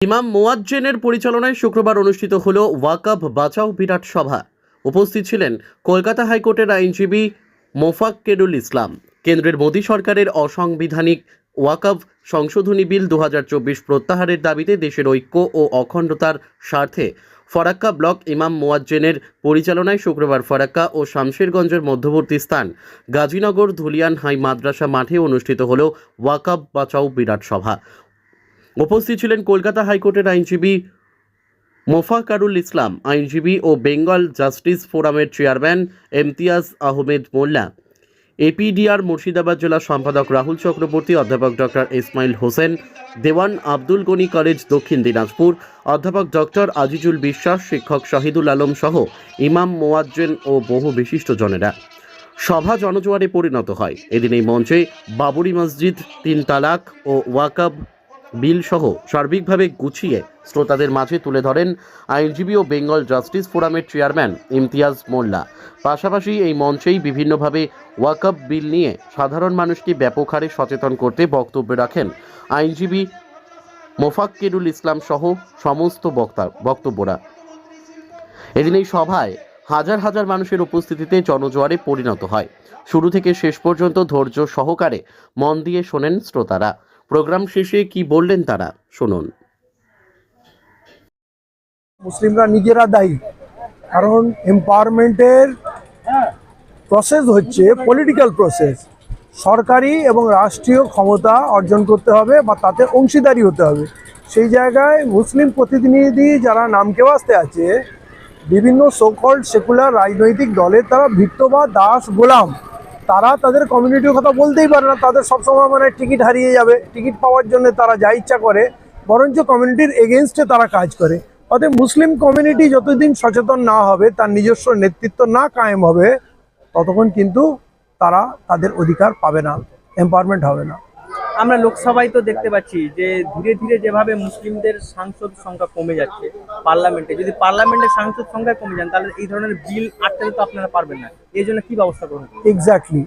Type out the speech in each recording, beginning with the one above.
ইমাম মোয়াজ্জেনের পরিচালনায় শুক্রবার অনুষ্ঠিত হল ওয়াকাব বাঁচাও বিরাট সভা। উপস্থিত ছিলেন কলকাতা হাইকোর্টের আইনজীবী মোফাক্কেরুল ইসলাম। কেন্দ্রের মোদী সরকারের অসাংবিধানিক ওয়াকাব সংশোধনী বিল দু হাজার চব্বিশ প্রত্যাহারের দাবিতে দেশের ঐক্য ও অখণ্ডতার স্বার্থে ফরাক্কা ব্লক ইমাম মোয়াজ্জেনের পরিচালনায় শুক্রবার ফরাক্কা ও শামশেরগঞ্জের মধ্যবর্তী স্থান গাজীনগর ধুলিয়ান হাই মাদ্রাসা মাঠে অনুষ্ঠিত হল ওয়াকাব বাঁচাও বিরাট সভা। উপস্থিত ছিলেন কলকাতা হাইকোর্টের আইনজীবী মোফাকারুল ইসলাম, আইনজীবী ও বেঙ্গল জাস্টিস ফোরামের চেয়ারম্যান এমতিয়াজ আহমেদ মোল্লা, এপিডিআর মুর্শিদাবাদ জেলা সম্পাদক রাহুল চক্রবর্তী, অধ্যাপক ডক্টর ইসমাইল হোসেন, দেওয়ান আব্দুল গনি কলেজ দক্ষিণ দিনাজপুর, অধ্যাপক ডক্টর আজিজুল বিশ্বাস, শিক্ষক শাহিদুল আলম সহ ইমাম মোয়াজ্জেন ও বহু বিশিষ্টজনেরা সভা জনজোয়ারে পরিণত হয়। এদিন এই মঞ্চে বাবরি মসজিদ তিন তালাক ও ওয়াকাব বিল সহ সার্বিকভাবে গুছিয়ে শ্রোতাদের মাঝে তুলে ধরেন আইনজীবী ও বেঙ্গল জাস্টিস ফোরামের চেয়ারম্যান ইমতিয়াজ মোল্লা। পাশাপাশি এই মঞ্চেই বিভিন্নভাবে ওয়াকআপ বিল নিয়ে সাধারণ মানুষকে ব্যাপক হারে সচেতন করতে বক্তব্য রাখেন আইনজীবী মোফাক্কিরুল ইসলাম সহ সমস্ত বক্তা, বক্তব্যরা। এদিন এই সভায় হাজার হাজার মানুষের উপস্থিতিতে জনজোয়ারে পরিণত হয়। শুরু থেকে শেষ পর্যন্ত ধৈর্য সহকারে মন দিয়ে শোনেন শ্রোতারা। প্রোগ্রাম শেষে কি বললেন তারা? শুনুন। মুসলিমরা নিজেরা দায়ী, কারণ এম্পাওয়ারমেন্টের প্রসেস হচ্ছে পলিটিক্যাল প্রসেস সরকারি এবং রাষ্ট্রীয় ক্ষমতা অর্জন করতে হবে বা তাতে অংশীদারি হতে হবে। সেই জায়গায় মুসলিম প্রতিনিধি যারা নাম নামকে বাস্তে আছে, বিভিন্ন সোকল সেকুলার রাজনৈতিক দলের তারা ভিত্ত বা দাস গোলাম। তারা তাদের কমিউনিটির কথা বলতেই পারে না। তাদের সবসময় মানে টিকিট হারিয়ে যাবে। টিকিট পাওয়ার জন্য তারা যা ইচ্ছা করে। বরঞ্চ কমিউনিটির এগেনস্টে তারা কাজ করে। অতএব মুসলিম কমিউনিটি যতদিন সচেতন না হবে, তার নিজস্ব নেতৃত্ব না কায়েম হবে, ততক্ষণ কিন্তু তারা তাদের অধিকার পাবে না। এম্পাওয়ারমেন্ট হবে না। আমরা লোকসভায় তো দেখতে পাচ্ছি যে ধীরে ধীরে যেভাবে মুসলিমদের সাংসদ সংখ্যা কমে যাচ্ছে পার্লামেন্টে, যদি পার্লামেন্টের সাংসদ সংখ্যা কমে যান, তাহলে এই ধরনের বিল আটকাতে তো আপনারা পারবেন না। এই জন্য কি ব্যবস্থা করুন এক্স্যাক্টলি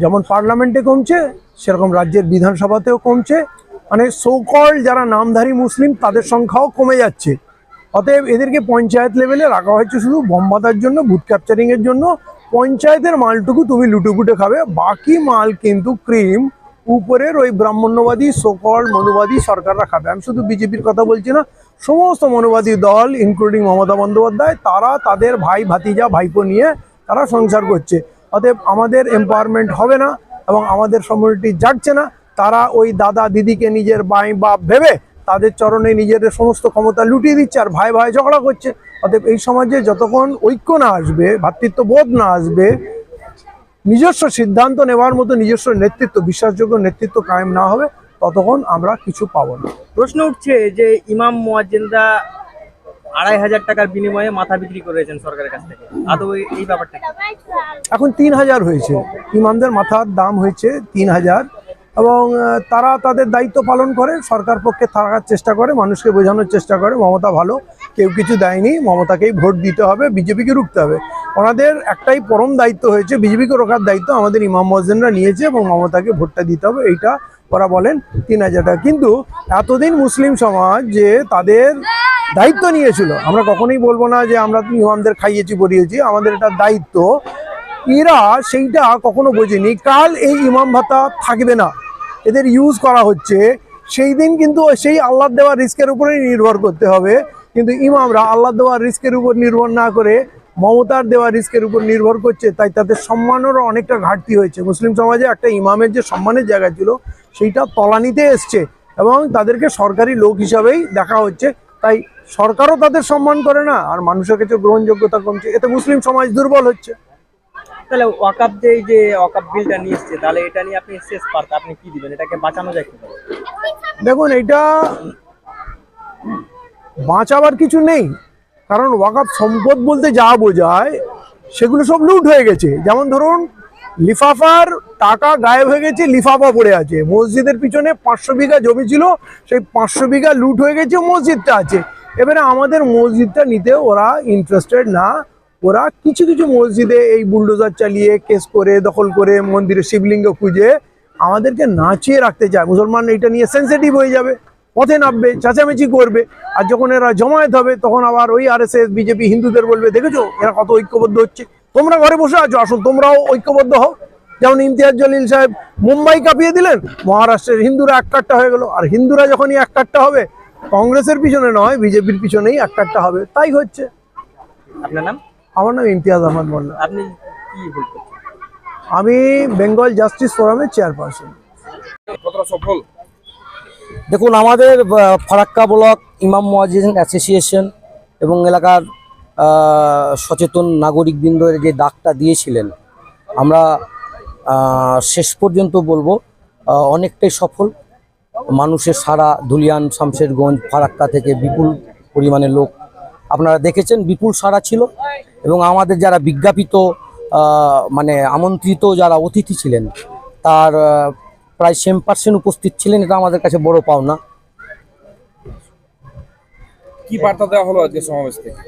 যেমন পার্লামেন্টে কমছে, সেরকম রাজ্যের বিধানসভাতেও কমছে। মানে সোকল যারা নামধারী মুসলিম, তাদের সংখ্যাও কমে যাচ্ছে। অতএব এদেরকে পঞ্চায়েত লেভেলে রাখা হয়েছে শুধু বম্বাদার জন্য বুথ ক্যাপচারিংয়ের জন্য। পঞ্চায়েতের মালটুকু তুমি লুটেপুটে খাবে, বাকি মাল কিন্তু ক্রিম উপরের ওই ব্রাহ্মণ্যবাদী সকল মনুবাদী সরকাররা খাবে আমি শুধু বিজেপির কথা বলছি না, সমস্ত মনুবাদী দল ইনক্লুডিং মমতা বন্দ্যোপাধ্যায়, তারা তাদের ভাই, ভাতিজা, ভাইপো নিয়ে তারা সংসার করছে। অতএব আমাদের এম্পাওয়ারমেন্ট হবে না এবং আমাদের কমিউনিটি জাগছে না। তারা ওই দাদা দিদিকে নিজের বাই বাপ ভেবে তাদের চরণে নিজেদের সমস্ত ক্ষমতা লুটিয়ে দিচ্ছে আর ভাই ভাই ঝগড়া করছে। অতএব এই সমাজে যতক্ষণ ঐক্য না আসবে ভ্রাতৃত্ববোধ না আসবে নিজস্ব সিদ্ধান্ত নেওয়ার মতো নিজস্ব নেতৃত্ব বিশ্বাসযোগ্য নেতৃত্ব কায়েম না হবে ততক্ষণ আমরা কিছু পাবো না। প্রশ্ন উঠছে যে ইমাম মুয়াজ্জিনরা আড়াই হাজার টাকার বিনিময়ে মাথা বিক্রি করেছেন সরকারের কাছ থেকে। আদৌ এই- এই ব্যাপারটা এখন তিন হাজার হয়েছে। ইমামদের মাথার দাম হয়েছে তিন হাজার এবং তারা তাদের দায়িত্ব পালন করে সরকার পক্ষে থাকার চেষ্টা করে মানুষকে বোঝানোর চেষ্টা করে মমতা ভালো। কেউ কিছু দেয়নি, মমতাকেই ভোট দিতে হবে, বিজেপিকে রুখতে হবে। ওনাদের একটাই পরম দায়িত্ব হয়েছে, বিজেপিকে রোখার দায়িত্ব আমাদের ইমাম মসজিদরা নিয়েছে এবং মমতাকে ভোটটা দিতে হবে, এইটা ওরা বলেন তিন হাজার টাকা। কিন্তু এতদিন মুসলিম সমাজ যে তাদের দায়িত্ব নিয়েছিল, আমরা কখনোই বলব না যে আমরা ইমামদের খাইয়েছি পড়িয়েছি আমাদের এটা দায়িত্ব। এরা সেইটা কখনো বোঝেনি, কাল এই ইমাম ভাতা থাকবে না, এদের ইউজ করা হচ্ছে, সেই দিন কিন্তু সেই আল্লাহ দেওয়া রিস্কের উপরেই নির্ভর করতে হবে। কিন্তু ইমামরা আল্লাহ দেওয়া রিস্কের উপর নির্ভর না করে মমতার দেওয়া রিস্কের উপর নির্ভর করছে তাই তাদের সম্মানেরও অনেকটা ঘাটতি হয়েছে। মুসলিম সমাজে একটা ইমামের যে সম্মানের জায়গা ছিল সেইটা তলানিতে এসছে এবং তাদেরকে সরকারি লোক হিসাবেই দেখা হচ্ছে। তাই সরকারও তাদের সম্মান করে না আর মানুষের কাছে গ্রহণযোগ্যতা কমছে। এতে মুসলিম সমাজ দুর্বল হচ্ছে। তাহলে ওয়াকাপ যে এই যে ওয়াকাপ বিলটা নিয়ে এসছে তাহলে এটা নিয়ে আপনি শেষ পার্ট আপনি কি দিবেন? এটাকে বাঁচানো যায় দেখুন এটা বাঁচাবার কিছু নেই। কারণ ওয়াকাপ সম্পদ বলতে যা বোঝায়, সেগুলো সব লুট হয়ে গেছে। যেমন ধরুন, লিফাফার টাকা গায়েব হয়ে গেছে, লিফাফা পড়ে আছে। মসজিদের পিছনে পাঁচশো বিঘা জমি ছিল, সেই পাঁচশো বিঘা লুট হয়ে গেছে, মসজিদটা আছে। এবারে আমাদের মসজিদটা নিতে ওরা ইন্টারেস্টেড না। ওরা কিছু কিছু মসজিদে এই বুলডোজার চালিয়ে কেস করে, দখল করে, মন্দিরে শিবলিঙ্গ খুঁজে আমাদেরকে নাচিয়ে রাখতে চায়। মুসলমান এটা নিয়ে সেন্সিটিভ হয়ে যাবে। পথে নামবে চেঁচামেচি করবে। আর যখন এরা জমায়েত হবে তখন আবার ওই আর এস এস বিজেপি হিন্দুদের বলবে দেখেছ এরা কত ঐক্যবদ্ধ হচ্ছে? তোমরা ঘরে বসে আছো আসুন তোমরাও ঐক্যবদ্ধ হও। যেমন ইমতিয়াজ জলিল সাহেব মুম্বাই কাঁপিয়ে দিলেন মহারাষ্ট্রের হিন্দুরা এক কাট্টা হয়ে গেল। আর হিন্দুরা যখনই এক কাট্টা হবে কংগ্রেসের পিছনে নয় বিজেপির পিছনেই এক কাট্টা হবে। তাই হচ্ছে। আপনার নাম? আমার নাম ইমতিয়াজ আহমদ মোল্লা। আপনি কি করছেন? আমি বেঙ্গল জাস্টিস ফোরামের চেয়ারপারসন। কতটা সফল? দেখুন, আমাদের ফারাক্কা ব্লক, ইমাম মুয়াজ্জিন অ্যাসোসিয়েশন এবং এলাকার সচেতন নাগরিকবৃন্দ যে ডাকটা দিয়েছিলেন, আমরা শেষ পর্যন্ত বলব অনেকটাই সফল। মানুষের সারা ধুলিয়ান শামশেরগঞ্জ ফারাক্কা থেকে বিপুল পরিমাণে লোক, আপনারা দেখেছেন, বিপুল সারা ছিল এবং আমাদের যারা বিজ্ঞাপিত মানে আমন্ত্রিত যারা অতিথি ছিলেন, তার প্রায় সেম পার্সেন্ট উপস্থিত ছিলেন, এটা আমাদের কাছে বড় পাওনা। কি বার্তা দেওয়া হলো আজকে সমাবেশ থেকে?